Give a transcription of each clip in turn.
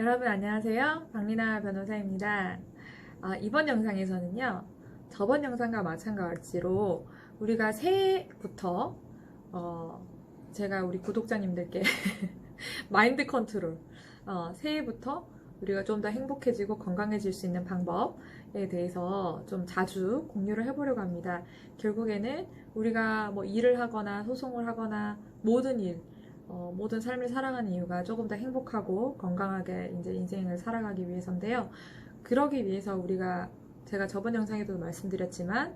여러분 안녕하세요. 박리나 변호사입니다. 아, 이번 영상에서는요. 저번 영상과 마찬가지로 우리가 새해부터 어, 제가 우리 구독자님들께 마인드 컨트롤 어, 새해부터 우리가 좀 더 행복해지고 건강해질 수 있는 방법에 대해서 좀 자주 공유를 해보려고 합니다. 결국에는 우리가 뭐 일을 하거나 소송을 하거나 모든 일 어, 모든 삶을 살아가는 이유가 조금 더 행복하고 건강하게 이제 인생을 살아가기 위해서인데요. 그러기 위해서 우리가 제가 저번 영상에도 말씀드렸지만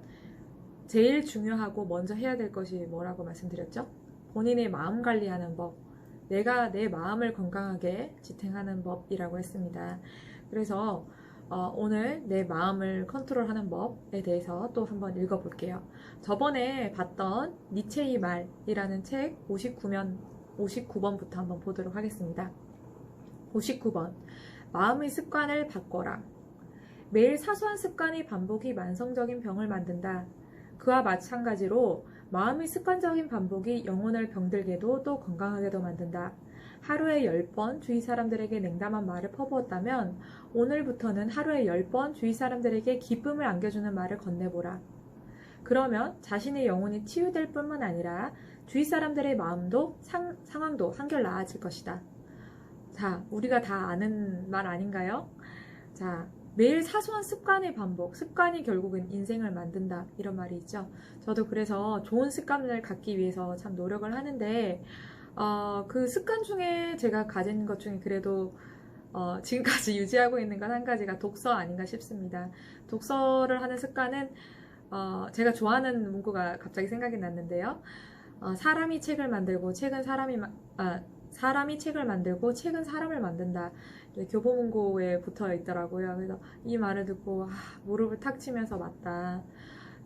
제일 중요하고 먼저 해야 될 것이 뭐라고 말씀드렸죠? 본인의 마음 관리하는 법. 내가 내 마음을 건강하게 지탱하는 법이라고 했습니다. 그래서 어, 오늘 내 마음을 컨트롤하는 법에 대해서 또 한번 읽어볼게요. 저번에 봤던 니체의 말이라는 책 59면 59번부터 한번 보도록 하겠습니다. 59번. 마음의 습관을 바꿔라. 매일 사소한 습관의 반복이 만성적인 병을 만든다. 그와 마찬가지로 마음의 습관적인 반복이 영혼을 병들게도 또 건강하게도 만든다. 하루에 10번 주위 사람들에게 냉담한 말을 퍼부었다면 오늘부터는 하루에 10번 주위 사람들에게 기쁨을 안겨주는 말을 건네보라. 그러면 자신의 영혼이 치유될 뿐만 아니라 주위 사람들의 마음도 상, 상황도 한결 나아질 것이다. 자, 우리가 다 아는 말 아닌가요? 자, 매일 사소한 습관의 반복, 습관이 결국은 인생을 만든다. 이런 말이 있죠. 저도 그래서 좋은 습관을 갖기 위해서 참 노력을 하는데, 어, 그 습관 중에 제가 가진 것 중에 그래도 어, 지금까지 유지하고 있는 건 한 가지가 독서 아닌가 싶습니다. 독서를 하는 습관은 어, 제가 좋아하는 문구가 갑자기 생각이 났는데요. 어, 사람이 책을 만들고 책은 사람이 마- 아, 사람이 책을 만들고 책은 사람을 만든다. 교보문고에 붙어 있더라고요. 그래서 이 말을 듣고 아, 무릎을 탁 치면서 맞다.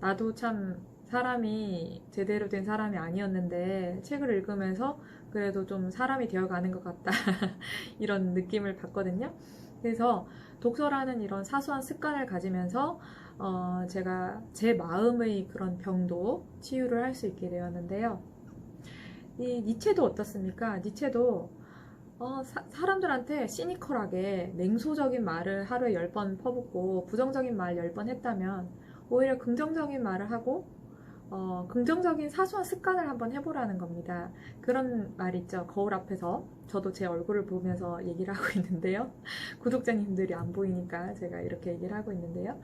나도 참 사람이 제대로 된 사람이 아니었는데 책을 읽으면서 그래도 좀 사람이 되어가는 것 같다. 이런 느낌을 받거든요. 그래서 독서라는 이런 사소한 습관을 가지면서 어, 제가 제 마음의 그런 병도 치유를 할 수 있게 되었는데요. 이 니체도 어떻습니까? 니체도 어, 사, 사람들한테 시니컬하게 냉소적인 말을 하루에 10번 퍼붓고 부정적인 말 10번 했다면 오히려 긍정적인 말을 하고 어, 긍정적인 사소한 습관을 한번 해보라는 겁니다. 그런 말 있죠. 거울 앞에서 저도 제 얼굴을 보면서 얘기를 하고 있는데요. 구독자님들이 안 보이니까 제가 이렇게 얘기를 하고 있는데요.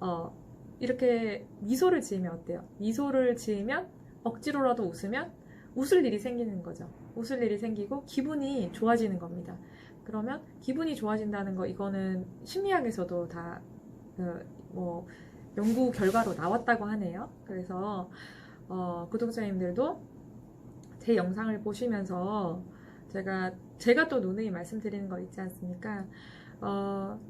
어, 이렇게 미소를 지으면 어때요? 미소를 지으면 억지로라도 웃으면 웃을 일이 생기는 거죠. 웃을 일이 생기고 기분이 좋아지는 겁니다. 그러면 기분이 좋아진다는 거 이거는 심리학에서도 다 그, 뭐 연구 결과로 나왔다고 하네요. 그래서 어, 구독자님들도 제 영상을 보시면서 제가 제가 또 누누이 말씀드리는 거 있지 않습니까? 어,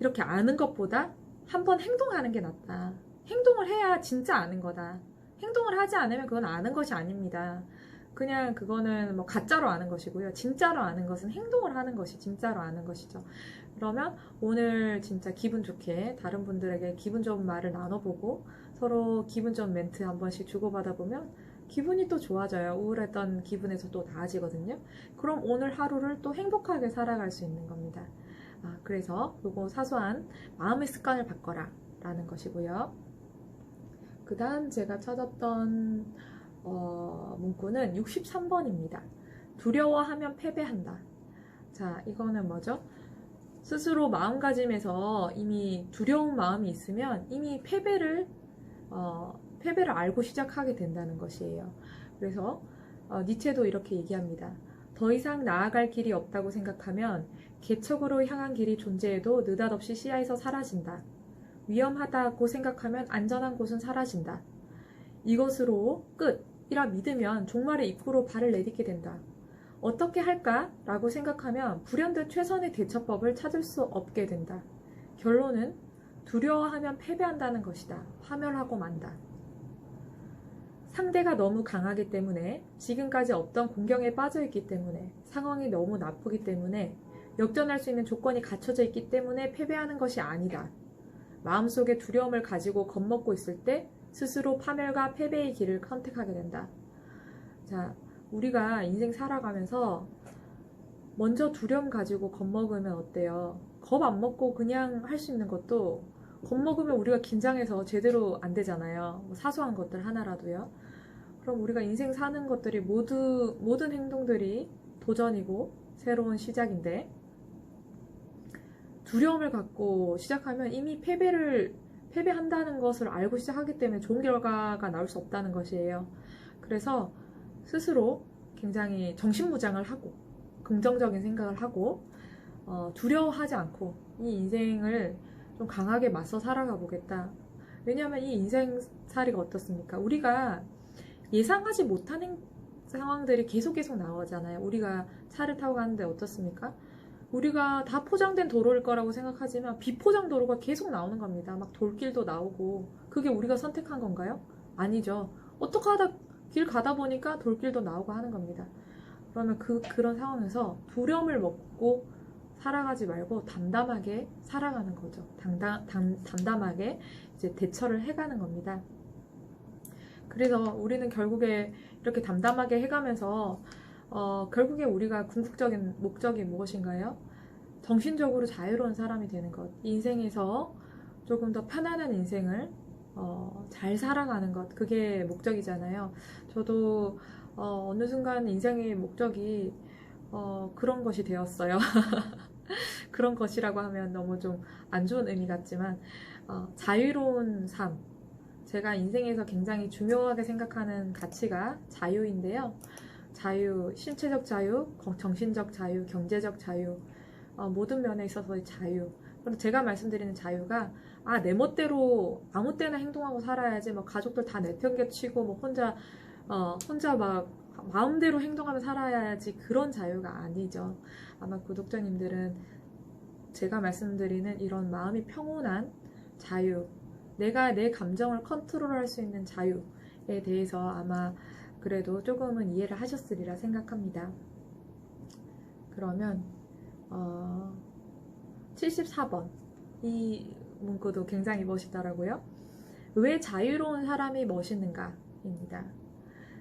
이렇게 아는 것보다 한번 행동하는 게 낫다. 행동을 해야 진짜 아는 거다. 행동을 하지 않으면 그건 아는 것이 아닙니다. 그냥 그거는 뭐 가짜로 아는 것이고요. 진짜로 아는 것은 행동을 하는 것이 진짜로 아는 것이죠. 그러면 오늘 진짜 기분 좋게 다른 분들에게 기분 좋은 말을 나눠보고 서로 기분 좋은 멘트 한 번씩 주고받아 보면 기분이 또 좋아져요. 우울했던 기분에서 또 나아지거든요. 그럼 오늘 하루를 또 행복하게 살아갈 수 있는 겁니다. 아, 그래서 요거 사소한 마음의 습관을 바꿔라 라는 것이고요. 그 다음 제가 찾았던 어, 문구는 63번입니다. 두려워하면 패배한다. 자, 이거는 뭐죠? 스스로 마음가짐에서 이미 두려운 마음이 있으면 이미 패배를 어, 패배를 알고 시작하게 된다는 것이에요. 그래서 어, 니체도 이렇게 얘기합니다. 더 이상 나아갈 길이 없다고 생각하면 개척으로 향한 길이 존재해도 느닷없이 시야에서 사라진다. 위험하다고 생각하면 안전한 곳은 사라진다. 이것으로 끝이라 믿으면 종말의 입구로 발을 내딛게 된다. 어떻게 할까? 라고 생각하면 불현듯 최선의 대처법을 찾을 수 없게 된다. 결론은 두려워하면 패배한다는 것이다. 파멸하고 만다. 상대가 너무 강하기 때문에 지금까지 없던 공경에 빠져 있기 때문에 상황이 너무 나쁘기 때문에 역전할 수 있는 조건이 갖춰져 있기 때문에 패배하는 것이 아니다. 마음속에 두려움을 가지고 겁먹고 있을 때 스스로 파멸과 패배의 길을 선택하게 된다. 자, 우리가 인생 살아가면서 먼저 두려움 가지고 겁먹으면 어때요? 겁 안 먹고 그냥 할 수 있는 것도 겁먹으면 우리가 긴장해서 제대로 안 되잖아요. 뭐 사소한 것들 하나라도요. 그럼 우리가 인생 사는 것들이 모두, 모든 행동들이 도전이고 새로운 시작인데, 두려움을 갖고 시작하면 이미 패배를, 패배한다는 것을 알고 시작하기 때문에 좋은 결과가 나올 수 없다는 것이에요. 그래서 스스로 굉장히 정신무장을 하고, 긍정적인 생각을 하고, 어, 두려워하지 않고, 이 인생을 좀 강하게 맞서 살아가 보겠다. 왜냐하면 이 인생살이가 어떻습니까? 우리가 예상하지 행- 상황들이 계속 계속 나오잖아요. 우리가 차를 타고 가는데 어떻습니까? 우리가 다 포장된 도로일 거라고 생각하지만 비포장 도로가 계속 나오는 겁니다. 막 돌길도 나오고 그게 우리가 선택한 건가요? 아니죠. 어떻게 하다 길 가다 보니까 돌길도 나오고 하는 겁니다. 그러면 그 그런 상황에서 두려움을 먹고 살아가지 말고 담담하게 살아가는 거죠. 담담, 담, 담담하게 이제 대처를 해가는 겁니다. 그래서 우리는 결국에 이렇게 담담하게 해가면서 어, 결국에 우리가 궁극적인 목적이 무엇인가요? 정신적으로 자유로운 사람이 되는 것. 인생에서 조금 더 편안한 인생을 어, 잘 살아가는 것. 그게 목적이잖아요. 저도 어, 어느 순간 인생의 목적이 어, 그런 것이 되었어요. 그런 것이라고 하면 너무 좀 안 좋은 의미 같지만 어, 자유로운 삶. 제가 인생에서 굉장히 중요하게 생각하는 가치가 자유인데요. 자유, 신체적 자유, 거- 정신적 자유, 경제적 자유, 어, 모든 면에 있어서의 자유. 그리고 제가 말씀드리는 자유가 아, 내 멋대로 아무 때나 행동하고 살아야지, 뭐 가족들 다 내팽개치고, 뭐 혼자, 어, 혼자 막 마음대로 행동하며 살아야지 그런 자유가 아니죠. 아마 구독자님들은 제가 말씀드리는 이런 마음이 평온한 자유, 내가 내 감정을 컨트롤할 수 있는 자유에 대해서 아마 그래도 조금은 이해를 하셨으리라 생각합니다. 그러면 어, 74번 이 문구도 굉장히 멋있더라고요. 왜 자유로운 사람이 멋있는가입니다.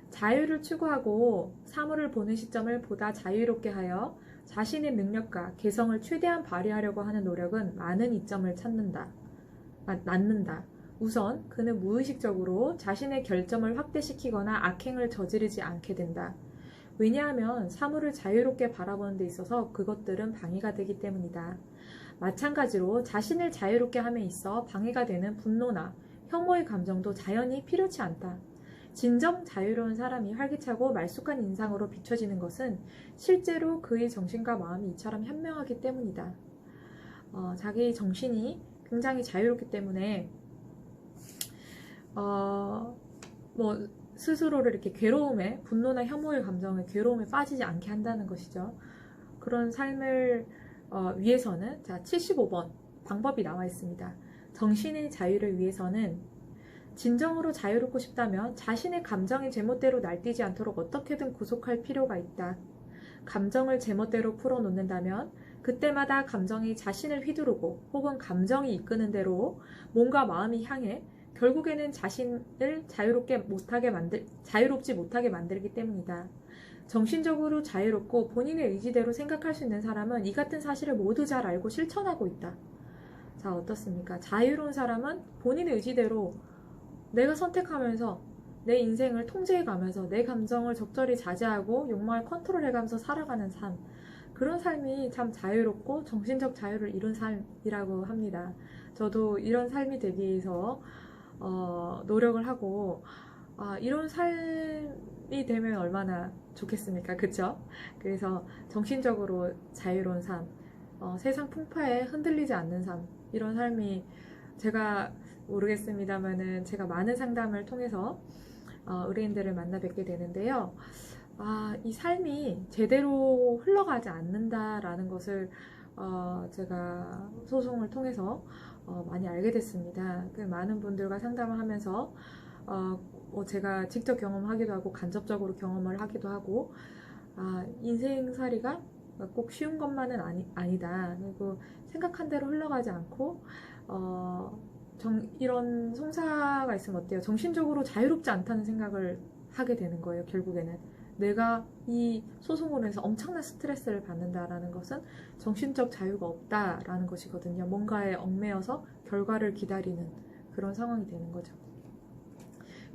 자유를 추구하고 사물을 보는 시점을 보다 자유롭게 하여 자신의 능력과 개성을 최대한 발휘하려고 하는 노력은 많은 이점을 찾는다. 아, 낳는다. 우선 그는 무의식적으로 자신의 결점을 확대시키거나 악행을 저지르지 않게 된다. 왜냐하면 사물을 자유롭게 바라보는 데 있어서 그것들은 방해가 되기 때문이다. 마찬가지로 자신을 자유롭게 함에 있어 방해가 되는 분노나 혐오의 감정도 자연히 필요치 않다. 진정 자유로운 사람이 활기차고 말쑥한 인상으로 비춰지는 것은 실제로 그의 정신과 마음이 이처럼 현명하기 때문이다. 어, 자기 정신이 굉장히 자유롭기 때문에 어, 뭐 스스로를 이렇게 괴로움에 분노나 혐오의 감정에 괴로움에 빠지지 않게 한다는 것이죠. 그런 삶을 어, 위해서는 자 75번 방법이 나와 있습니다. 정신의 자유를 위해서는 진정으로 자유롭고 싶다면 자신의 감정이 제멋대로 날뛰지 않도록 어떻게든 구속할 필요가 있다. 감정을 제멋대로 풀어놓는다면 그때마다 감정이 자신을 휘두르고 혹은 감정이 이끄는 대로 몸과 마음이 향해 결국에는 자신을 자유롭게 못하게 만들, 자유롭지 못하게 만들기 때문이다. 정신적으로 자유롭고 본인의 의지대로 생각할 수 있는 사람은 이 같은 사실을 모두 잘 알고 실천하고 있다. 자, 어떻습니까? 자유로운 사람은 본인의 의지대로 내가 선택하면서 내 인생을 통제해 가면서 내 감정을 적절히 자제하고 욕망을 컨트롤해 가면서 살아가는 삶. 그런 삶이 참 자유롭고 정신적 자유를 이룬 삶이라고 합니다. 저도 이런 삶이 되기 위해서 어, 노력을 하고 아, 이런 삶이 되면 얼마나 좋겠습니까? 그쵸? 그래서 정신적으로 자유로운 삶, 어, 세상 풍파에 흔들리지 않는 삶, 이런 삶이 제가 모르겠습니다만은 제가 많은 상담을 통해서 어, 의뢰인들을 만나 뵙게 되는데요. 아, 이 삶이 제대로 흘러가지 않는다라는 것을 어, 제가 소송을 통해서 어, 많이 알게 됐습니다. 그 많은 분들과 상담을 하면서 어, 뭐 제가 직접 경험하기도 하고 간접적으로 경험을 하기도 하고 아, 인생살이가 꼭 쉬운 것만은 아니, 아니 다. 그리고 생각한 대로 흘러가지 않고 어, 정, 이런 송사가 있으면 어때요? 정신적으로 자유롭지 않다는 생각을 하게 되는 거예요, 결국에는. 내가 이 소송으로 해서 엄청난 스트레스를 받는다라는 것은 정신적 자유가 없다라는 것이거든요. 뭔가에 얽매여서 결과를 기다리는 그런 상황이 되는 거죠.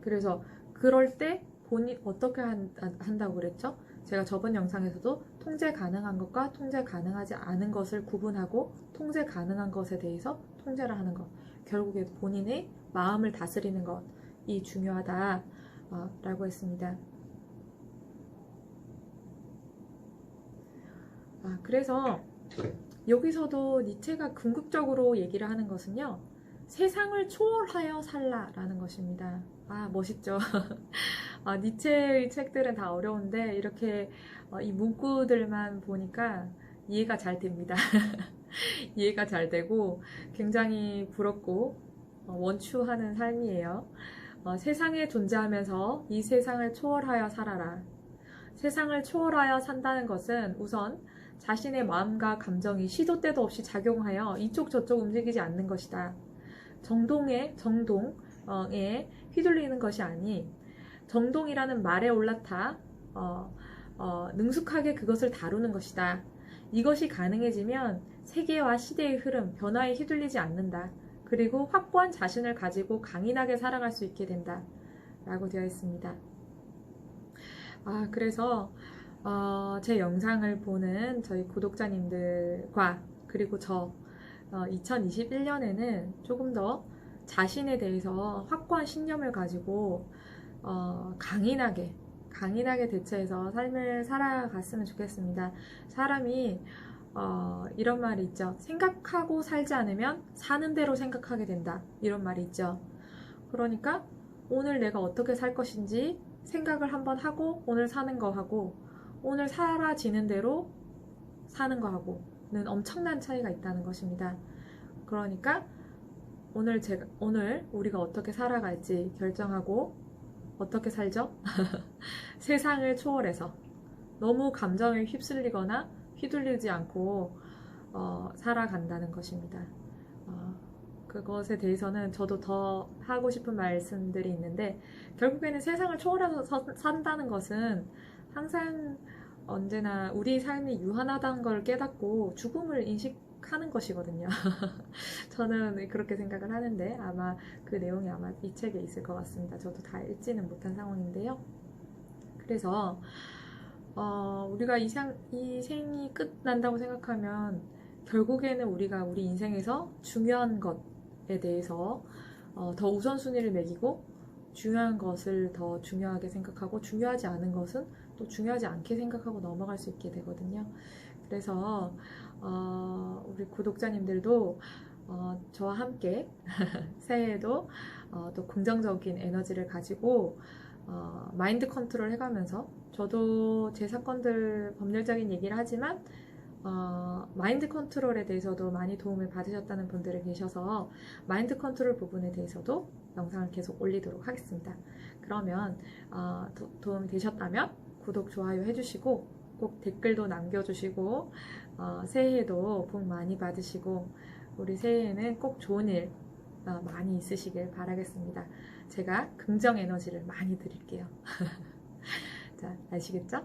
그래서 그럴 때 본인 어떻게 한, 한다고 그랬죠? 제가 저번 영상에서도 통제 가능한 것과 통제 가능하지 않은 것을 구분하고 통제 가능한 것에 대해서 통제를 하는 것. 결국에 본인의 마음을 다스리는 것이 중요하다라고 했습니다. 아, 그래서 여기서도 니체가 궁극적으로 얘기를 하는 것은요. 세상을 초월하여 살라라는 것입니다. 아, 멋있죠? 아, 니체의 책들은 다 어려운데 이렇게 어, 이 문구들만 보니까 이해가 잘 됩니다. 이해가 잘 되고 굉장히 부럽고 어, 원추하는 삶이에요. 어, 세상에 존재하면서 이 세상을 초월하여 살아라. 세상을 초월하여 산다는 것은 우선 자신의 마음과 감정이 시도 때도 없이 작용하여 이쪽 저쪽 움직이지 않는 것이다. 정동의 정동에 휘둘리는 것이 아닌 정동이라는 말에 올라타 어, 어, 능숙하게 그것을 다루는 것이다. 이것이 가능해지면 세계와 시대의 흐름, 변화에 휘둘리지 않는다. 그리고 확고한 자신을 가지고 강인하게 살아갈 수 있게 된다. 라고 되어 있습니다. 아, 그래서 어, 제 영상을 보는 저희 구독자님들과 그리고 저 어, 2021년에는 조금 더 자신에 대해서 확고한 신념을 가지고 어, 강인하게 강인하게 대처해서 삶을 살아갔으면 좋겠습니다. 사람이 어, 이런 말이 있죠. 생각하고 살지 않으면 사는 대로 생각하게 된다. 이런 말이 있죠. 그러니까 오늘 내가 어떻게 살 것인지 생각을 한번 하고 오늘 사는 거 하고 오늘 사라지는 대로 사는 거 하고는 엄청난 차이가 있다는 것입니다. 그러니까 오늘 제가 오늘 우리가 어떻게 살아갈지 결정하고 어떻게 살죠? 세상을 초월해서 너무 감정에 휩쓸리거나 휘둘리지 않고 어, 살아간다는 것입니다. 어, 그것에 대해서는 저도 더 하고 싶은 말씀들이 있는데 결국에는 세상을 초월해서 서- 산다는 것은 항상 언제나 우리 삶이 유한하다는 걸 깨닫고 죽음을 인식하는 것이거든요. 저는 그렇게 생각을 하는데 아마 그 내용이 아마 이 책에 있을 것 같습니다. 저도 다 읽지는 못한 상황인데요. 그래서 어, 우리가 이, 생, 이 생이 끝난다고 생각하면 결국에는 우리가 우리 인생에서 중요한 것에 대해서 어, 더 우선순위를 매기고 중요한 것을 더 중요하게 생각하고 중요하지 않은 것은 또 중요하지 않게 생각하고 넘어갈 수 있게 되거든요. 그래서 어, 우리 구독자님들도 어, 저와 함께 새해에도 어, 또 긍정적인 에너지를 가지고 어, 마인드 컨트롤 해가면서 저도 제 사건들 법률적인 얘기를 하지만 어, 마인드 컨트롤에 대해서도 많이 도움을 받으셨다는 분들이 계셔서 마인드 컨트롤 부분에 대해서도 영상을 계속 올리도록 하겠습니다. 그러면 어, 도, 도움이 되셨다면 구독, 좋아요 해주시고 꼭 댓글도 남겨주시고 어, 새해에도 복 많이 받으시고 우리 새해에는 꼭 좋은 일 어, 많이 있으시길 바라겠습니다. 제가 긍정 에너지를 많이 드릴게요. 자, 아시겠죠?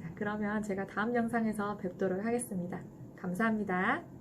자, 그러면 제가 다음 영상에서 뵙도록 하겠습니다. 감사합니다.